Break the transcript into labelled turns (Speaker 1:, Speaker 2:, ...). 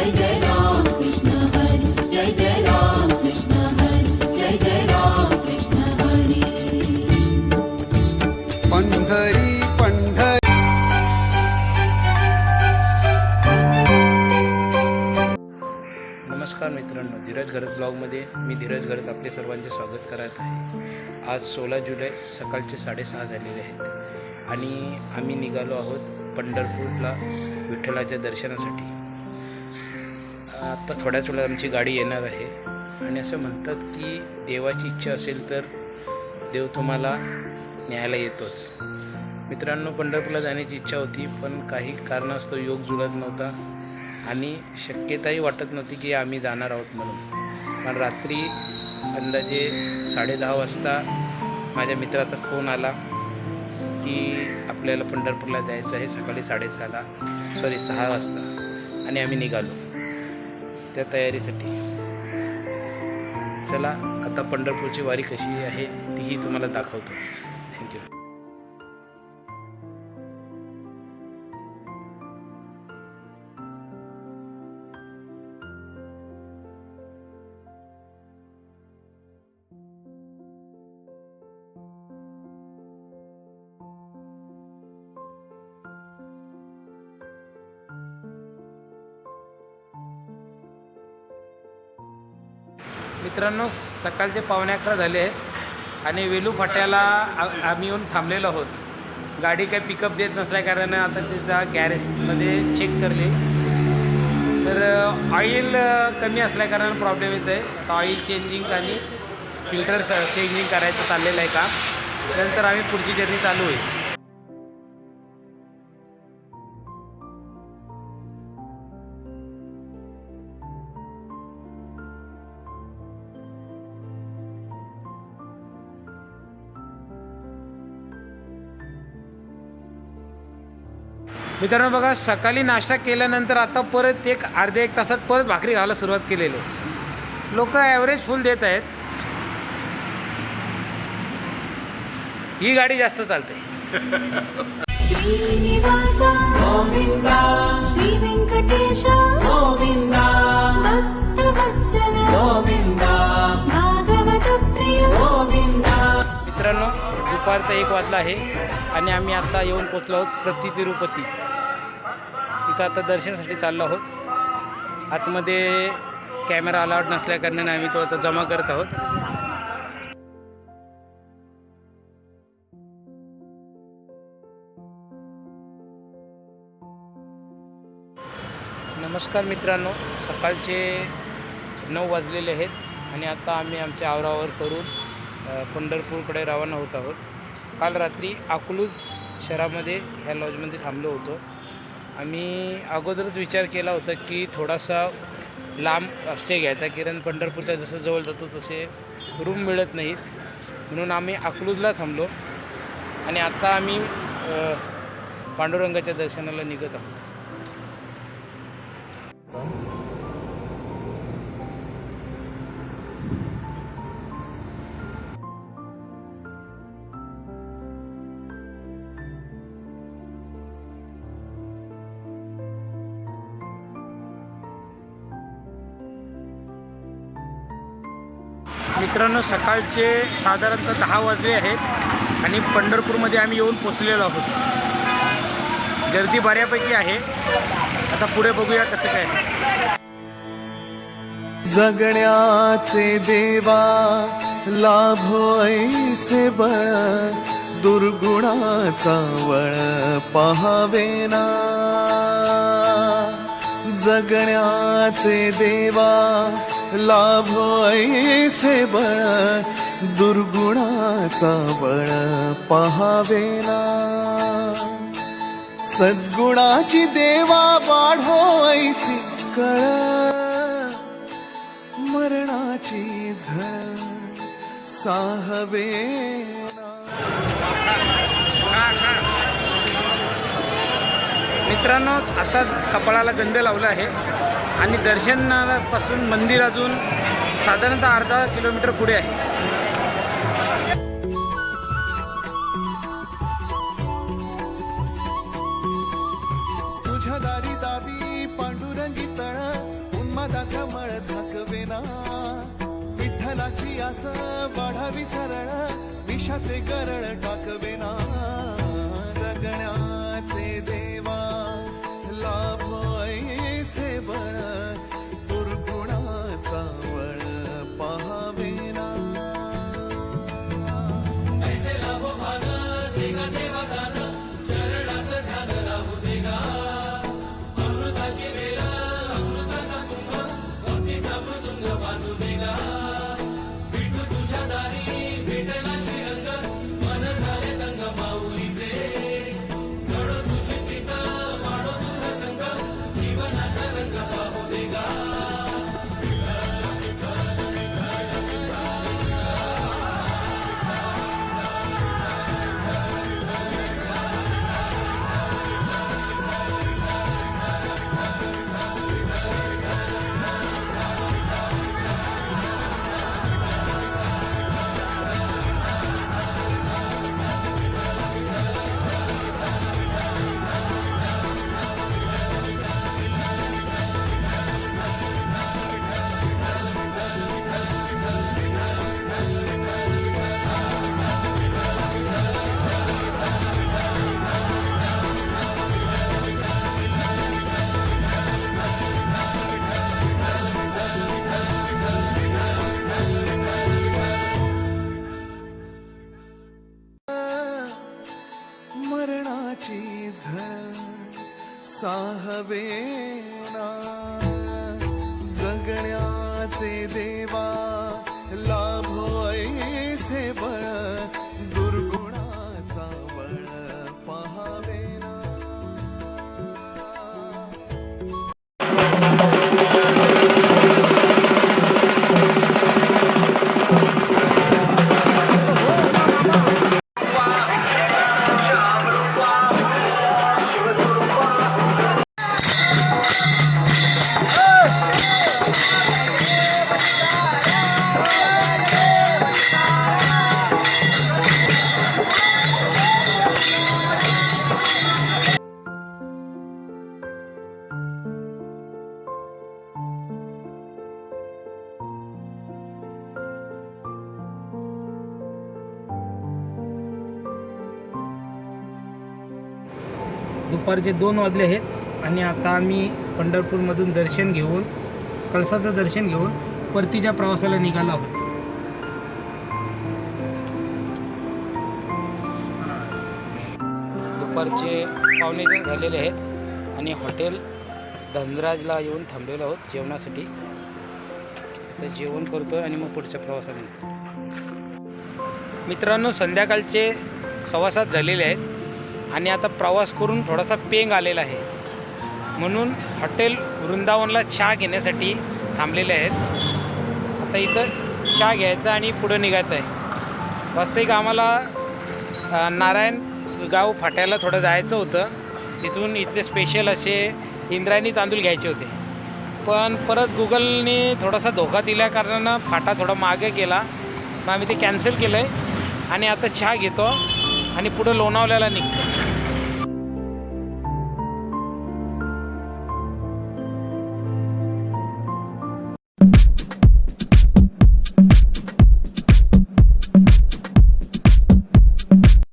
Speaker 1: नमस्कार मित्रांनो धीरज घरत ब्लॉगमध्ये मी धीरज घरत आपले सर्वांचे स्वागत करत आहे. आज सोळा जुलै सकाळचे साडेसहा झालेले आहेत. आणि आम्ही निघालो आहोत पंढरपूरला विठ्ठलाच्या दर्शनासाठी. आत्ता थोड्याच वेळात आमची गाडी येणार आहे. आणि असं म्हणतात की देवाची इच्छा असेल तर देव तुम्हाला न्यायला येतोच. मित्रांनो पंढरपूरला जाण्याची इच्छा होती पण काही कारणास्तव योग जुळत नव्हता आणि शक्यताही वाटत नव्हती की आम्ही जाणार आहोत म्हणून. पण रात्री अंदाजे साडेदहा वाजता माझ्या मित्राचा फोन आला की आपल्याला पंढरपूरला जायचं आहे सकाळी साडेसहाला सॉरी सहा वाजता. आणि आम्ही निघालो. त्या तयारीसाठी. चला आता पंढरपूरची वारी कशी आहे तीही तुम्हाला दाखवतो. थँक्यू मित्रांनो सकाळचे पावणे अकरा झाले आहेत आणि वेलू फाट्याला आ- आम्ही येऊन थांबलेलो आहोत. गाडी काही पिकअप देत नसल्या कारण आता तिचा गॅरेजमध्ये चेक करले. तर ऑइल कमी असल्याकारणानं प्रॉब्लेम येत आहे आता ऑइल चेंजिंग आणि फिल्टर चेंजिंग करायचं चाललेलं आहे का नंतर आम्ही पुढची जर्नी चालू होईल. मित्रांनो बघा सकाळी नाश्ता केल्यानंतर आता परत एक अर्ध्या एक तासात परत भाकरी खायला सुरुवात केलेली आहे. लोक ॲव्हरेज फुल देत आहेत. ही गाडी जास्त चालते.
Speaker 2: श्री
Speaker 1: दुपारचा एक वाजला आहे आणि आम्ही आता येऊन पोचलो आहोत प्रति तिरुपती. तिथं आता दर्शनासाठी चाललो आहोत. आतमध्ये कॅमेरा अलाउड नसल्या कारणाने आम्ही तो आता जमा करत आहोत. नमस्कार मित्रांनो सकाळचे नऊ वाजलेले आहेत आणि आता आम्ही आमच्या आवरावर करून पंढरपूरकडे रवाना होत आहोत. काल रात्री अकलूज शहरामध्ये ह्या लॉजमध्ये थांबलो होतो. आम्ही अगोदरच विचार केला होता की थोडासा लांब स्टे घ्यायचा किरण पंढरपूरच्या जसं जवळ जातो तसे रूम मिळत नाहीत. म्हणून आम्ही अकलूजला थांबलो आणि आत्ता आम्ही पांडुरंगाच्या दर्शनाला निघत आहोत. मित्रांनो सकाळचे साधारणतः दहा वाजले आहेत आणि पंढरपूरमध्ये आम्ही येऊन पोचलेलो आहोत. गर्दी बऱ्यापैकी आहे. आता पुढे बघूया कसं काय
Speaker 3: जगण्याचे देवा लाभो बळ दुर्गुणाचा वळ पहावेना जगण्याचे देवा लाभो ऐसे बळ दुर्गुणाचा बळ पहावेना सद्गुणाची देवा वाढो ऐसी कळ मरणाची झळ साहवे
Speaker 1: मित्रांनो आता कपाळाला गंध लावला आहे. आणि दर्शनापासून मंदिर अजून साधारणतः अर्धा किलोमीटर पुढे आहे.
Speaker 3: विठ्ठलाची आस वाढावी सरळ विषाचे गरळ टाकवेना मरणाची झळ साहवेना जगण्याचे देवा
Speaker 1: दुपारचे दोन वाजले आहेत आणि आता आम्ही पंढरपूरमधून दर्शन घेऊन कळसाचं दर्शन घेऊन परतीच्या प्रवासाला निघालो आहोत. दुपारचे पावणे दोन झालेले आहेत आणि हॉटेल धनराजला येऊन थांबलेलो आहोत जेवणासाठी. आता जेवण करतो आणि मग पुढच्या प्रवासाला निघतो मित्रांनो संध्याकाळचे सवासात झालेले आहेत. आणि आता प्रवास करून थोडासा पेंग आलेला आहे. म्हणून हॉटेल वृंदावनला चहा घेण्यासाठी थांबलेले आहेत. आता इथं चहा घ्यायचा आणि पुढं निघायचं आहे. वास्तविक आम्हाला नारायण गाव फाट्याला थोडं जायचं होतं. तिथून इथले स्पेशल असे इंद्रायणी तांदूळ घ्यायचे होते. पण परत गुगलने थोडासा धोका दिल्या कारणानं फाटा थोडा मागे केला मग आम्ही ते कॅन्सल केलं आहे आणि आता चहा घेतो. आणि पुढं लोणावल्याला निघतो